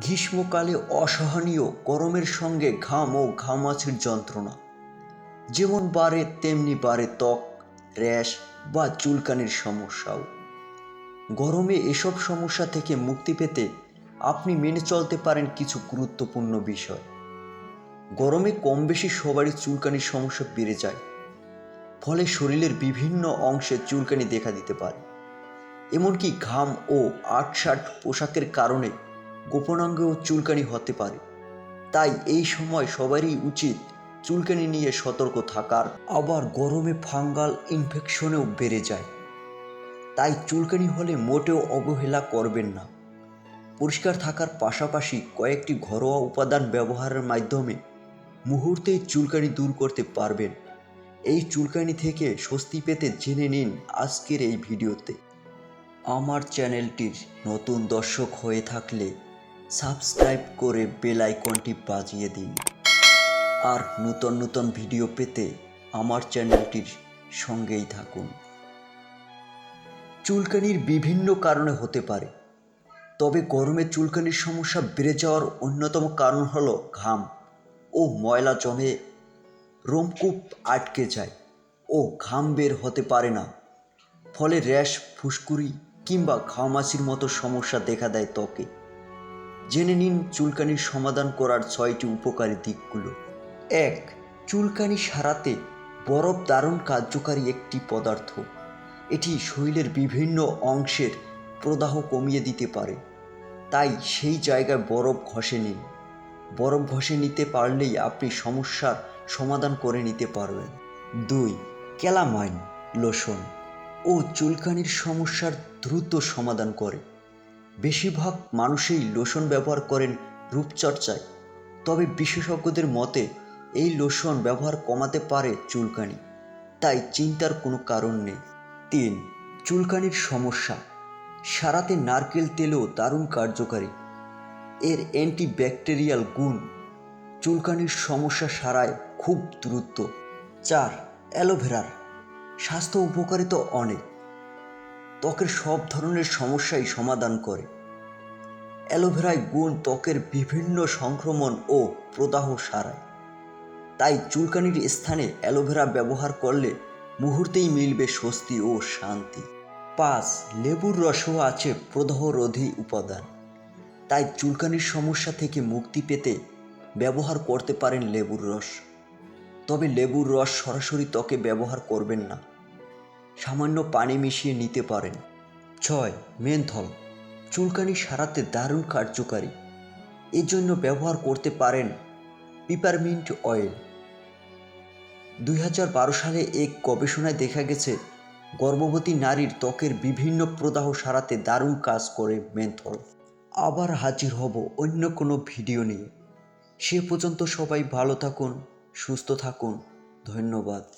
গ্রীষ্মকালে অসহনীয়, গরমের সঙ্গে ঘাম ও ঘামাছির যন্ত্রণা। যেমন বাড়ে তেমনি বাড়ে ত্বক, র্যাশ বা চুলকানির সমস্যাও। গরমে এসব সমস্যা থেকে মুক্তি পেতে আপনি মেনে চলতে পারেন কিছু গুরুত্বপূর্ণ বিষয়। গরমে কম বেশি সবারই চুলকানির সমস্যা বেড়ে যায়। ফলে শরীরের বিভিন্ন অংশে চুলকানি দেখা দিতে পারে। এমনকি ঘাম ও আটসাট পোশাকের কারণে গোপনাঙ্গেও চুলকানি হতে পারে। তাই এই সময় সবারই উচিত চুলকানি নিয়ে সতর্ক থাকার। আবার গরমে ফাঙ্গাল ইনফেকশনেও বেড়ে যায়। তাই চুলকানি হলে মোটেও অবহেলা করবেন না। পরিষ্কার থাকার পাশাপাশি কয়েকটি ঘরোয়া উপাদান ব্যবহারের মাধ্যমে মুহূর্তেই চুলকানি দূর করতে পারবেন। এই চুলকানি থেকে স্বস্তি পেতে জেনে নিন আজকের এই ভিডিওতে। আমার চ্যানেলটির নতুন দর্শক হয়ে থাকলে সাবস্ক্রাইব করে বেল আইকনটি বাজিয়ে দিন। আর নতুন নতুন ভিডিও পেতে আমার চ্যানেলটির সঙ্গেই থাকুন। চুলকানির বিভিন্ন কারণে হতে পারে। তবে গরমে চুলকানির সমস্যা বেড়ে যাওয়ার অন্যতম কারণ হলো ঘাম ও ময়লা জমে রোমকূপ আটকে যায় ও ঘাম বের হতে পারে না। ফলে র্যাশ, ফুসকুড়ি কিংবা ঘামাচির মতো সমস্যা দেখা দেয় ত্বকে। জেনে নিন চুলকানির সমাধান করার ছয়টি উপকারী দিকগুলো। এক, চুলকানি সারাতে বরফ দারুণ কার্যকারী একটি পদার্থ। এটি শরীরের বিভিন্ন অংশের প্রদাহ কমিয়ে দিতে পারে। তাই সেই জায়গায় বরফ ঘষে নিন। বরফ ঘষে নিতে পারলেই আপনি সমস্যার সমাধান করে নিতে পারবেন। দুই, ক্যালামাইন, লোশন। ও চুলকানির সমস্যার দ্রুত সমাধান করে। বেশিরভাগ মানুষই লোশন ব্যবহার করেন রূপচর্চায়। তবে বিশেষজ্ঞদের মতে, এই লোশন ব্যবহার কমাতে পারে চুলকানি। তাই চিন্তার কোনো কারণ নেই। তিন, চুলকানির সমস্যা। সারাতে নারকেল তেলও দারুণ কার্যকারী। এর অ্যান্টিব্যাকটেরিয়াল গুণ, চুলকানির সমস্যা সারায় খুব দ্রুত। চার, অ্যালোভেরার। স্বাস্থ্য উপকারিতা অনেক। ত্বকের সব ধরনের সমস্যাই সমাধান করে। অ্যালোভেরায় গুণ ত্বকের বিভিন্ন সংক্রমণ ও প্রদাহ সারায়। তাই চুলকানির স্থানে অ্যালোভেরা ব্যবহার করলে মুহূর্তেই মিলবে স্বস্তি ও শান্তি। পাঁচ, লেবুর রসও আছে প্রদাহরোধী উপাদান। তাই চুলকানির সমস্যা থেকে মুক্তি পেতে ব্যবহার করতে পারেন লেবুর রস। তবে লেবুর রস সরাসরি ত্বকে ব্যবহার করবেন না। সামান্য পানি মিশিয়ে নিতে পারেন। ছয়, মেনথল। চুলকানি সারাতে দারুণ কার্যকারী। এর জন্য ব্যবহার করতে পারেন পিপারমিন্ট অয়েল। দুই হাজার বারো সালে এক গবেষণায় দেখা গেছে, গর্ভবতী নারীর ত্বকের বিভিন্ন প্রদাহ সারাতে দারুণ কাজ করে মেন্থল। আবার হাজির হব অন্য কোনো ভিডিও নিয়ে। সে পর্যন্ত সবাই ভালো থাকুন, সুস্থ থাকুন। ধন্যবাদ।